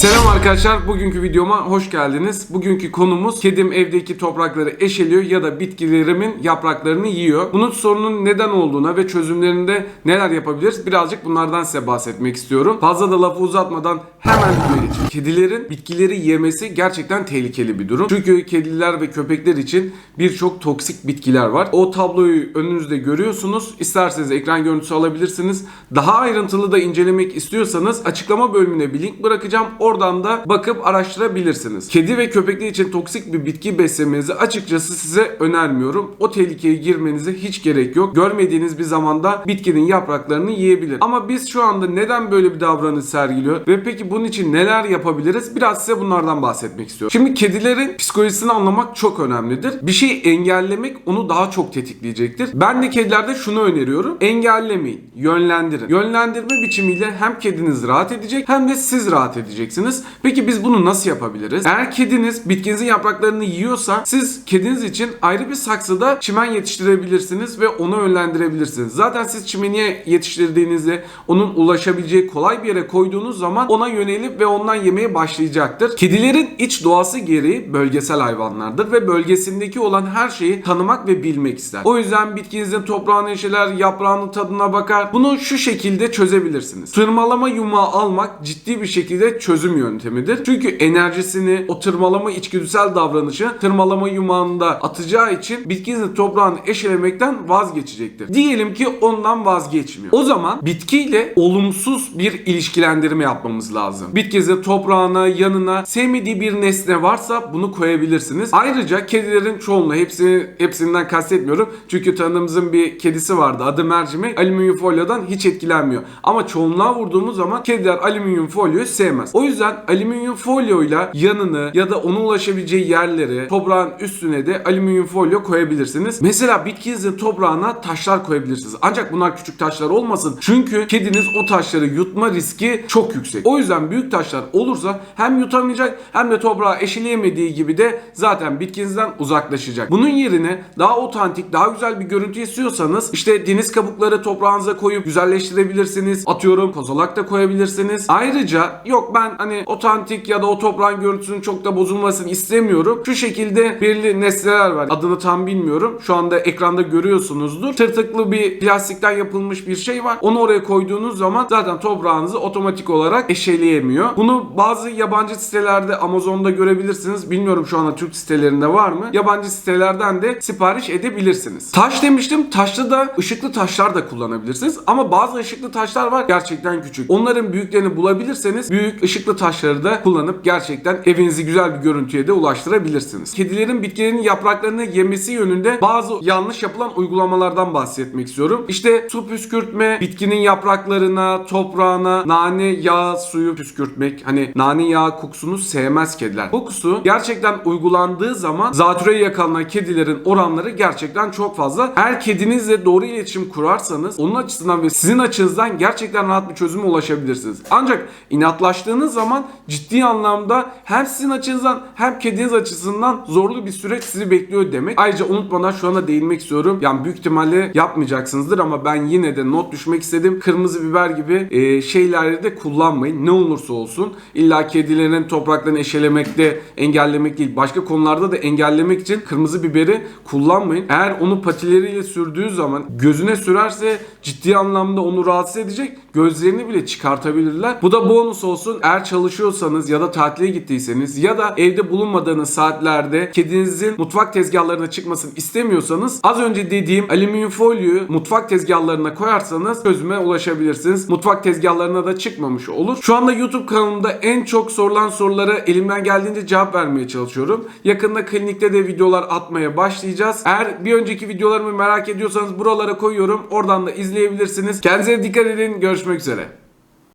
Selam arkadaşlar, bugünkü videoma hoş geldiniz. Bugünkü konumuz kedim evdeki toprakları eşeliyor ya da bitkilerimin yapraklarını yiyor. Bunun sorunun neden olduğuna ve çözümlerinde neler yapabiliriz birazcık bunlardan size bahsetmek istiyorum. Fazla da lafı uzatmadan hemen videoya geçelim. Kedilerin bitkileri yemesi gerçekten tehlikeli bir durum. Çünkü kediler ve köpekler için birçok toksik bitkiler var. O tabloyu önünüzde görüyorsunuz. İsterseniz ekran görüntüsü alabilirsiniz. Daha ayrıntılı da incelemek istiyorsanız açıklama bölümüne bir link bırakacağım. Oradan da bakıp araştırabilirsiniz. Kedi ve köpekler için toksik bir bitki beslemenizi açıkçası size önermiyorum. O tehlikeye girmenize hiç gerek yok. Görmediğiniz bir zamanda bitkinin yapraklarını yiyebilir. Ama biz şu anda neden böyle bir davranış sergiliyor ve peki bunun için neler yapabiliriz? Biraz size bunlardan bahsetmek istiyorum. Şimdi kedilerin psikolojisini anlamak çok önemlidir. Bir şeyi engellemek onu daha çok tetikleyecektir. Ben de kedilerde şunu öneriyorum. Engellemeyin, yönlendirin. Yönlendirme biçimiyle hem kediniz rahat edecek hem de siz rahat edeceksiniz. Peki biz bunu nasıl yapabiliriz? Eğer kediniz bitkinizin yapraklarını yiyorsa siz kediniz için ayrı bir saksıda çimen yetiştirebilirsiniz ve onu yönlendirebilirsiniz. Zaten siz çimeniye yetiştirdiğinizde onun ulaşabileceği kolay bir yere koyduğunuz zaman ona yönelip ve ondan yemeye başlayacaktır. Kedilerin iç doğası gereği bölgesel hayvanlardır ve bölgesindeki olan her şeyi tanımak ve bilmek ister. O yüzden bitkinizin toprağını eşeler, yaprağının tadına bakar. Bunu şu şekilde çözebilirsiniz. Tırmalama yumağı almak ciddi bir şekilde çözüm yöntemidir. Çünkü enerjisini, o tırmalama içgüdüsel davranışı tırmalama yumağında atacağı için bitkinizin toprağını eşelemekten vazgeçecektir. Diyelim ki ondan vazgeçmiyor. O zaman bitkiyle olumsuz bir ilişkilendirme yapmamız lazım. Bitkinizin toprağına, yanına sevmediği bir nesne varsa bunu koyabilirsiniz. Ayrıca kedilerin çoğunluğu hepsini hepsinden kastetmiyorum. Çünkü tanıdığımızın bir kedisi vardı. Adı mercimek. Alüminyum folyodan hiç etkilenmiyor. Ama çoğunluğa vurduğumuz zaman kediler alüminyum folyoyu sevmez. O yüzden alüminyum folyoyla yanını ya da ona ulaşabileceği yerlere toprağın üstüne de alüminyum folyo koyabilirsiniz. Mesela bitkinizin toprağına taşlar koyabilirsiniz. Ancak bunlar küçük taşlar olmasın. Çünkü kediniz o taşları yutma riski çok yüksek. O yüzden büyük taşlar olursa hem yutamayacak hem de toprağı eşeleyemediği gibi de zaten bitkinizden uzaklaşacak. Bunun yerine daha otantik, daha güzel bir görüntü istiyorsanız işte deniz kabukları toprağınıza koyup güzelleştirebilirsiniz. Atıyorum kozalak da koyabilirsiniz. Ayrıca yok ben hani otantik ya da o toprağın görüntüsünün çok da bozulmasını istemiyorum. Şu şekilde belirli nesneler var. Adını tam bilmiyorum. Şu anda ekranda görüyorsunuzdur. Tırtıklı bir plastikten yapılmış bir şey var. Onu oraya koyduğunuz zaman zaten toprağınızı otomatik olarak eşeleyemiyor. Bunu bazı yabancı sitelerde Amazon'da görebilirsiniz. Bilmiyorum şu anda Türk sitelerinde var mı? Yabancı sitelerden de sipariş edebilirsiniz. Taş demiştim. Taşlı da ışıklı taşlar da kullanabilirsiniz. Ama bazı ışıklı taşlar var gerçekten küçük. Onların büyüklerini bulabilirseniz büyük ışıklı taşları da kullanıp gerçekten evinizi güzel bir görüntüye de ulaştırabilirsiniz. Kedilerin bitkilerin yapraklarını yemesi yönünde bazı yanlış yapılan uygulamalardan bahsetmek istiyorum. İşte su püskürtme, bitkinin yapraklarına, toprağına nane yağı suyu püskürtmek. Hani nane yağı kokusunu sevmez kediler. Kokusu gerçekten uygulandığı zaman zatürreyi yakalanan kedilerin oranları gerçekten çok fazla. Eğer kedinizle doğru iletişim kurarsanız onun açısından ve sizin açınızdan gerçekten rahat bir çözüme ulaşabilirsiniz. Ancak inatlaştığınız zaman ciddi anlamda hem sizin açınızdan hem kediniz açısından zorlu bir süreç sizi bekliyor demek. Ayrıca unutmadan şu anda değinmek istiyorum. Yani büyük ihtimalle yapmayacaksınızdır ama ben yine de not düşmek istedim. Kırmızı biber gibi e, şeyleri de kullanmayın. Ne olursa olsun. İlla kedilerin topraklarını eşelemekte engellemek değil. Başka konularda da engellemek için kırmızı biberi kullanmayın. Eğer onu patileriyle sürdüğü zaman gözüne sürerse ciddi anlamda onu rahatsız edecek. Gözlerini bile çıkartabilirler. Bu da bonus olsun. Eğer çalışıyorsanız ya da tatile gittiyseniz ya da evde bulunmadığınız saatlerde kedinizin mutfak tezgahlarına çıkmasını istemiyorsanız az önce dediğim alüminyum folyoyu mutfak tezgahlarına koyarsanız çözüme ulaşabilirsiniz. Mutfak tezgahlarına da çıkmamış olur. Şu anda YouTube kanalımda en çok sorulan sorulara elimden geldiğince cevap vermeye çalışıyorum. Yakında klinikte de videolar atmaya başlayacağız. Eğer bir önceki videolarımı merak ediyorsanız buralara koyuyorum. Oradan da izleyebilirsiniz. Kendinize dikkat edin. Görüşmek üzere.